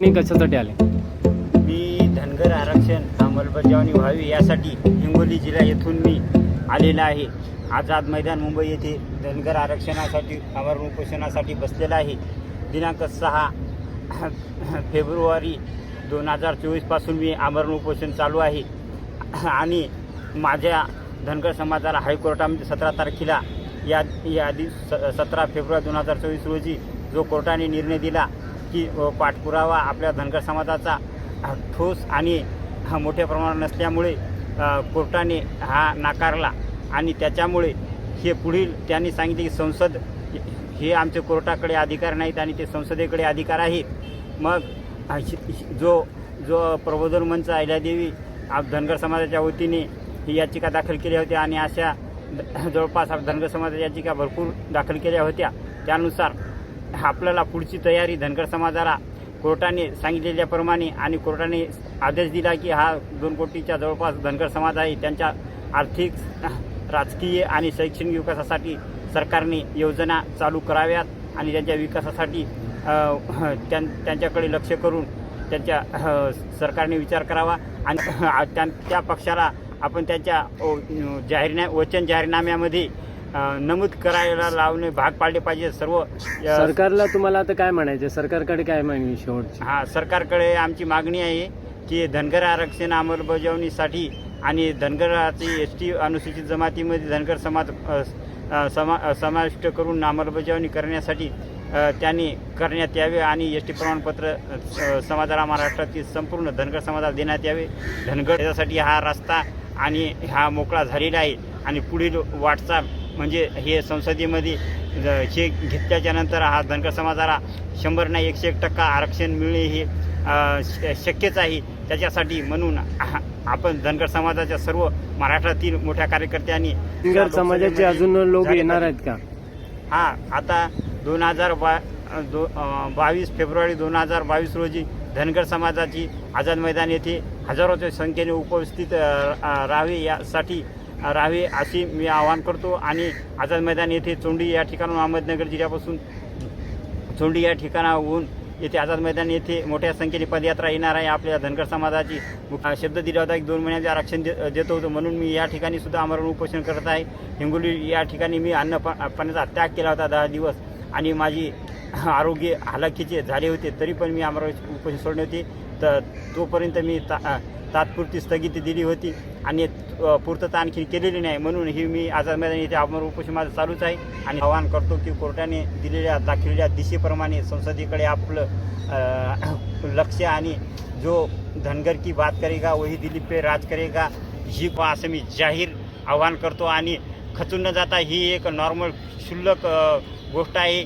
मी कशासाठी आले? मी धनगर आरक्षण अंमलबजावणी व्हावी यासाठी हिंगोली जिल्हा येथून मी आलेला आहे. आझाद मैदान मुंबई येथे धनगर आरक्षणासाठी आमरण उपोषणासाठी बसलेला आहे. दिनांक सहा फेब्रुवारी दोन हजार चोवीसपासून मी आमरण उपोषण चालू आहे. आणि माझ्या धनगर समाजाला हायकोर्टामध्ये सतरा तारखेला या याआधी स सतरा फेब्रुवारी दोन हजार चोवीस रोजी जो कोर्टाने निर्णय दिला की पाठपुरावा आपल्या धनगर समाजाचा ठोस आणि हा मोठ्या प्रमाणात नसल्यामुळे कोर्टाने हा नाकारला. आणि त्याच्यामुळे हे पुढील त्यांनी सांगितले की संसद हे आमचे कोर्टाकडे अधिकार नाहीत आणि ते संसदेकडे अधिकार आहेत. मग जो जो प्रबोधन मंच अहिल्यादेवी आप- धनगर समाजाच्या वतीने ही याचिका दाखल केल्या होत्या आणि अशा जवळपास आप- धनगर समाजाच्या याचिका भरपूर दाखल केल्या होत्या. त्यानुसार आपल्याला पुढची तयारी धनगर समाजाला कोर्टाने सांगितलेल्याप्रमाणे आणि कोर्टाने आदेश दिला की हा दोन कोटीच्या जवळपास धनगर समाज आहे त्यांच्या आर्थिक राजकीय आणि शैक्षणिक विकासासाठी सरकारने योजना चालू कराव्यात आणि त्यांच्या विकासासाठी त्यां त्यांच्याकडे लक्ष करून त्यांच्या सरकारने विचार करावा आणि त्या पक्षाला आपण त्यांच्या जाहीरना वचन जाहीरनाम्यामध्ये नमूद करायला लावणे भाग पाडले पाहिजे सर्व सरकारला तुम्हाला आता काय म्हणायचं सरकारकडे काय मागणी शेवटची? हा सरकारकडे आमची मागणी आहे की धनगर आरक्षण अंमलबजावणीसाठी आणि धनगराची एस टी अनुसूचित जमातीमध्ये धनगर समाज समा समाविष्ट करून अंमलबजावणी करण्यासाठी त्यांनी करण्यात यावे आणि एस टी प्रमाणपत्र समाजाला महाराष्ट्रातील संपूर्ण धनगर समाजाला देण्यात यावे. धनगर यासाठी हा रस्ता आणि हा मोकळा झालेला आहे आणि पुढील वाटचाल म्हणजे हे संसदेमध्ये ज- हे घेतल्याच्या नंतर हा धनगर समाजाला शंभर नाही एकशे एक टक्का आरक्षण मिळणे हे शक्यच आहे त्याच्यासाठी म्हणून आपण धनगर समाजाच्या सर्व महाराष्ट्रातील मोठ्या कार्यकर्त्यांनी धनगर समाजाचे अजून लोक येणार. आहेत का हा आता दोन हजार बा दो बावीस फेब्रुवारी दोन हजार बावीस रोजी धनगर समाजाची आझाद मैदान येथे हजारोच्या संख्येने उपस्थित राहावे यासाठी राहावे अशी मी आवाहन करतो. आणि आझाद मैदान येथे चोंडी या ठिकाणून अहमदनगर जिल्ह्यापासून चोंडी या ठिकाणाहून येथे आझाद मैदान येथे मोठ्या संख्येने पदयात्रा येणार आहे. आपल्या धनगर समाजाची शब्द दिला होता की दोन महिन्याचे आरक्षण दे देतो होतो. म्हणून मी या ठिकाणी सुद्धा आमरण उपोषण करत आहे. हिंगोली या ठिकाणी मी अन्न प- पाण्याचा त्याग केला होता दहा दिवस. आणि माझी आरोग्य हालाखीचे झाले होते तरी पण मी आमरण उपोषण सोडले होते. तर तोपर्यंत मी ता तात्पुरती स्थगिती दिली होती आणि पूर्तता आणखी केलेली नाही. म्हणून ही मी आझाद मैदान येथे अमर उपोषण माझं चालूच आहे आणि आवाहन करतो की कोर्टाने दिलेल्या दाखवलेल्या दिशेप्रमाणे संसदेकडे आपलं लक्ष आणि जो धनगर की बात करेगा वही दिलीप पे राज करेगा ही बा असं मी जाहीर आवाहन करतो. आणि खचून न जाता ही एक नॉर्मल क्षुल्लक गोष्ट आहे.